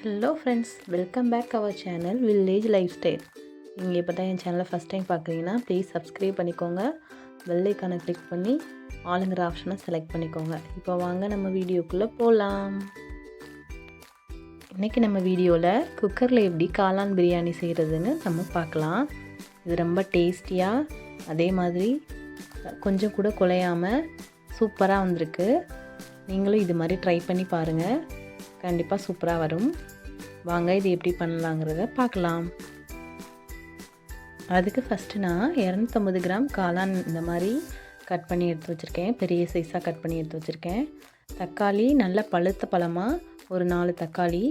Hello friends welcome back our channel village life style நீங்கள் இப்போ தான் என் சேனலை ஃபஸ்ட் டைம் பார்க்குறீங்கன்னா ப்ளீஸ் சப்ஸ்கிரைப் பண்ணிக்கோங்க. வெள்ளைக்கான கிளிக் பண்ணி ஆளுங்கிற ஆப்ஷனை செலக்ட் பண்ணிக்கோங்க. இப்போ வாங்க நம்ம வீடியோக்குள்ளே போகலாம் இன்றைக்கி நம்ம வீடியோவில் குக்கரில் எப்படி காளான் பிரியாணி செய்கிறதுன்னு நம்ம பார்க்கலாம் இது ரொம்ப டேஸ்டியாக அதே மாதிரி கொஞ்சம் கூட குலையாமல் சூப்பராக வந்திருக்கு. நீங்களும் இது மாதிரி ட்ரை பண்ணி பாருங்கள் கண்டிப்பாக சூப்பராக வரும். வாங்க இது எப்படி பண்ணலாங்கிறத பார்க்கலாம். அதுக்கு ஃபஸ்ட்டு நான் இரநூத்தம்பது கிராம் காளான் இந்த மாதிரி கட் பண்ணி எடுத்து வச்சுருக்கேன். பெரிய சைஸாக கட் பண்ணி எடுத்து வச்சுருக்கேன். தக்காளி நல்ல பழுத்த பழமாக ஒரு நாலு தக்காளி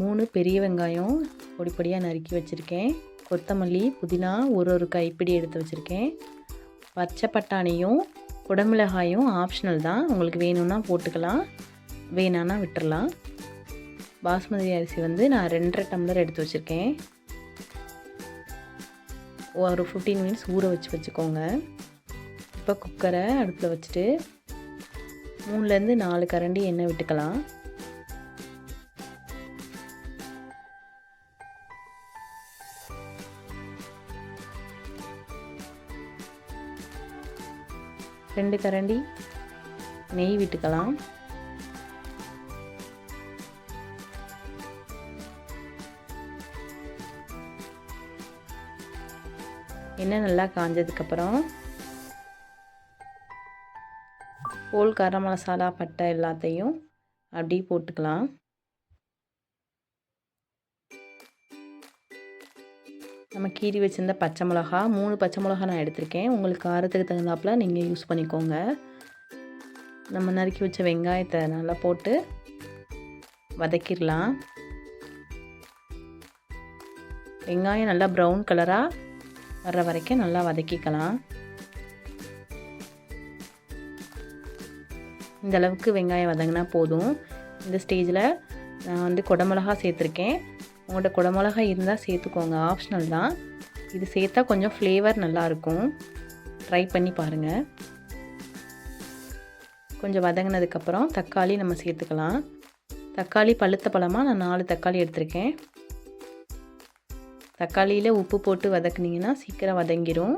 மூணு பெரிய வெங்காயம் பொடி பொடியாக நறுக்கி வச்சுருக்கேன். கொத்தமல்லி புதினா ஒரு ஒரு கைப்பிடி எடுத்து வச்சுருக்கேன். பச்சை பட்டாணியும் குடமிளகாயும் ஆப்ஷனல் தான். உங்களுக்கு வேணும்னா போட்டுக்கலாம். வேணான்னா விட்டுறலாம். பாஸ்மதி அரிசி வந்து நான் ரெண்டரை டம்ளர் எடுத்து வச்சுருக்கேன். ஒரு ஃபிஃப்டீன் மினிட்ஸ் ஊற வச்சு வச்சுக்கோங்க. இப்போ குக்கரை அடுப்பில் வச்சுட்டு மூணுலேருந்து நாலு கரண்டி எண்ணெய் விட்டுக்கலாம். ரெண்டு கரண்டி நெய் விட்டுக்கலாம். எண்ணெய் நல்லா காஞ்சதுக்கப்புறம் போல் கரம் மசாலா பட்டை எல்லாத்தையும் அப்படியே போட்டுக்கலாம். நம்ம கீரி வச்சுருந்த பச்சை மிளகா மூணு பச்சை மிளகா நான் எடுத்திருக்கேன். உங்களுக்கு காரத்துக்கு தகுந்தாப்புல நீங்கள் யூஸ் பண்ணிக்கோங்க. நம்ம நறுக்கி வச்ச வெங்காயத்தை நல்லா போட்டு வதக்கிடலாம். வெங்காயம் நல்லா ப்ரௌன் கலராக வர்ற வரைக்கும் நல்லா வதக்கிக்கலாம். இந்த அளவுக்கு வெங்காயம் வதங்கினா போதும். இந்த ஸ்டேஜில் நான் வந்து குடமிளகா சேர்த்துருக்கேன். உங்கள்கிட்ட குடமிளகா இருந்தால் சேர்த்துக்கோங்க. ஆப்ஷனல் தான். இது சேர்த்தா கொஞ்சம் ஃப்ளேவர் நல்லாயிருக்கும் ட்ரை பண்ணி பாருங்கள் கொஞ்சம் வதங்கினதுக்கப்புறம் தக்காளி நம்ம சேர்த்துக்கலாம். தக்காளி பழுத்த பழமாக நான் நாலு தக்காளி எடுத்திருக்கேன். தக்காளியில் உப்பு போட்டு வதக்குனிங்கன்னா சீக்கிரம் வதங்கிடும்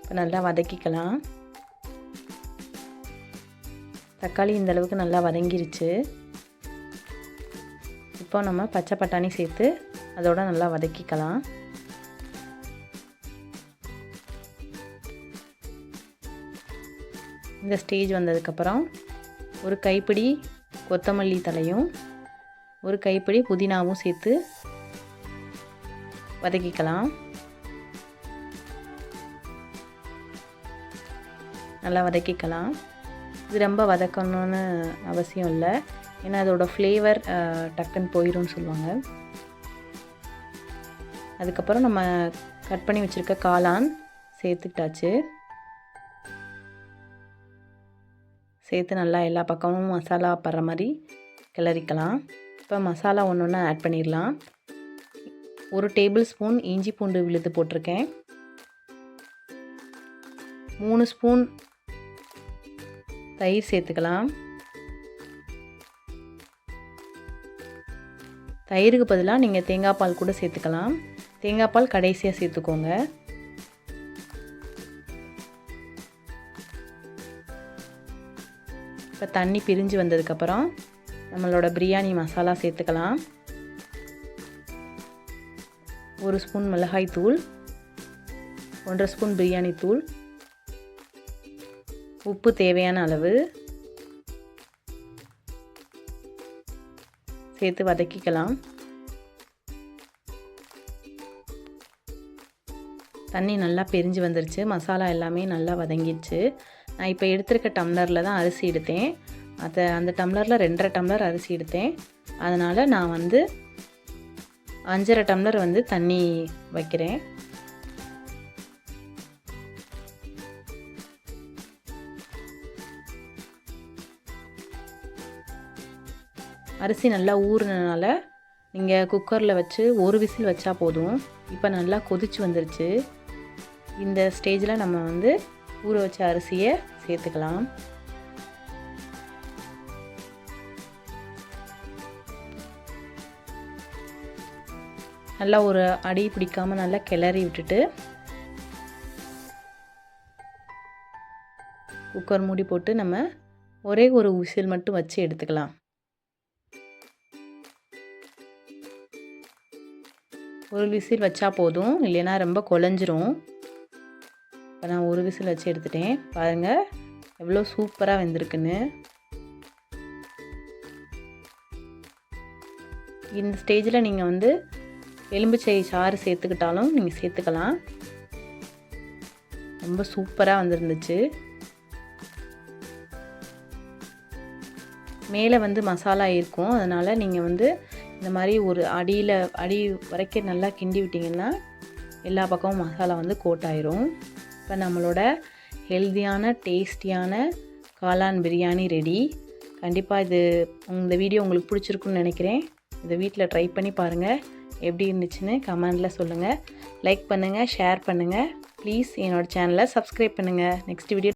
இப்போ நல்லா வதக்கிக்கலாம். தக்காளி இந்த அளவுக்கு நல்லா வதங்கிருச்சு. இப்போ நம்ம பச்சை பட்டாணி சேர்த்து அதோட நல்லா வதக்கிக்கலாம். இந்த ஸ்டேஜ் வந்ததுக்கப்புறம் ஒரு கைப்பிடி கொத்தமல்லி தலையும் ஒரு கைப்பிடி புதினாவும் சேர்த்து வதக்கிக்கலாம். நல்லா வதக்கிக்கலாம். இது ரொம்ப வதக்கணும்னு அவசியம் இல்லை. ஏன்னா அதோட ஃப்ளேவர் டக்குன்னு போயிடும்னு சொல்லுவாங்க. அதுக்கப்புறம் நம்ம கட் பண்ணி வச்சுருக்க காளான் சேர்த்துக்கிட்டாச்சு. சேர்த்து நல்லா எல்லா பக்கமும் மசாலா படுற மாதிரி கிளறிக்கலாம். இப்போ மசாலா ஒன்று ஒன்று ஆட் பண்ணிடலாம். ஒரு டேபிள் ஸ்பூன் இஞ்சி பூண்டு விழுது போட்டிருக்கேன். மூணு ஸ்பூன் தயிர் சேர்த்துக்கலாம். தயிருக்கு பதிலாக நீங்கள் தேங்காய் பால் கூட சேர்த்துக்கலாம். தேங்காய் பால் கடைசியாக சேர்த்துக்கோங்க. இப்போ தண்ணி பிரிஞ்சு வந்ததுக்கப்புறம் நம்மளோட பிரியாணி மசாலா சேர்த்துக்கலாம். ஒரு ஸ்பூன் மிளகாய் தூள் ஒன்றரை ஸ்பூன் பிரியாணி தூள் உப்பு தேவையான அளவு சேர்த்து வதக்கிக்கலாம். தண்ணி நல்லா பிரிஞ்சு வந்துருச்சு மசாலா எல்லாமே நல்லா வதங்கிடுச்சு. நான் இப்போ எடுத்திருக்க டம்ளரில் தான் அரிசி எடுத்தேன். அதை அந்த டம்ளரில் ரெண்டரை டம்ளர் அரிசி எடுத்தேன். அதனால் நான் வந்து அஞ்சரை டம்ளர் வந்து தண்ணி வைக்கிறேன். அரிசி நல்லா ஊறுனனால நீங்கள் குக்கரில் வச்சு ஒரு விசில் வச்சா போதும். இப்போ நல்லா கொதிச்சு வந்துருச்சு. இந்த ஸ்டேஜில் நம்ம வந்து ஊற வச்ச அரிசியை சேர்த்துக்கலாம். நல்லா ஒரு அடி பிடிக்காம நல்லா கிளறி விட்டுட்டு குக்கர் மூடி போட்டு நம்ம ஒரே ஒரு உசில் மட்டும் வச்சு எடுத்துக்கலாம். ஒரு விசில் வச்சா போதும் இல்லைன்னா ரொம்ப குழஞ்சிரும் இப்போ நான் ஒரு விசில் வச்சு எடுத்துட்டேன். பாருங்கள் எவ்வளோ சூப்பராக வெந்திருக்குன்னு. இந்த ஸ்டேஜில் நீங்கள் வந்து எலும்புச்சை சாறு சேர்த்துக்கிட்டாலும் நீங்கள் சேர்த்துக்கலாம். ரொம்ப சூப்பராக வந்திருந்துச்சு. மேலே வந்து மசாலா இருக்கும். அதனால் நீங்கள் வந்து இந்த மாதிரி ஒரு அடியில் அடி வரைக்கும் நல்லா கிண்டி விட்டிங்கன்னா எல்லா பக்கமும் மசாலா வந்து கோட் ஆயிரும் இப்போ நம்மளோட ஹெல்த்தியான டேஸ்டியான காளான் பிரியாணி ரெடி கண்டிப்பாக இது இந்த வீடியோ உங்களுக்கு பிடிச்சிருக்குன்னு நினைக்கிறேன். இதை வீட்டில் ட்ரை பண்ணி பாருங்கள் எப்படி இருந்துச்சுன்னு கமெண்டில் சொல்லுங்கள் லைக் பண்ணுங்கள் ஷேர் பண்ணுங்கள் ப்ளீஸ் என்னோடய சேனலை சப்ஸ்கிரைப் பண்ணுங்கள் நெக்ஸ்ட் வீடியோ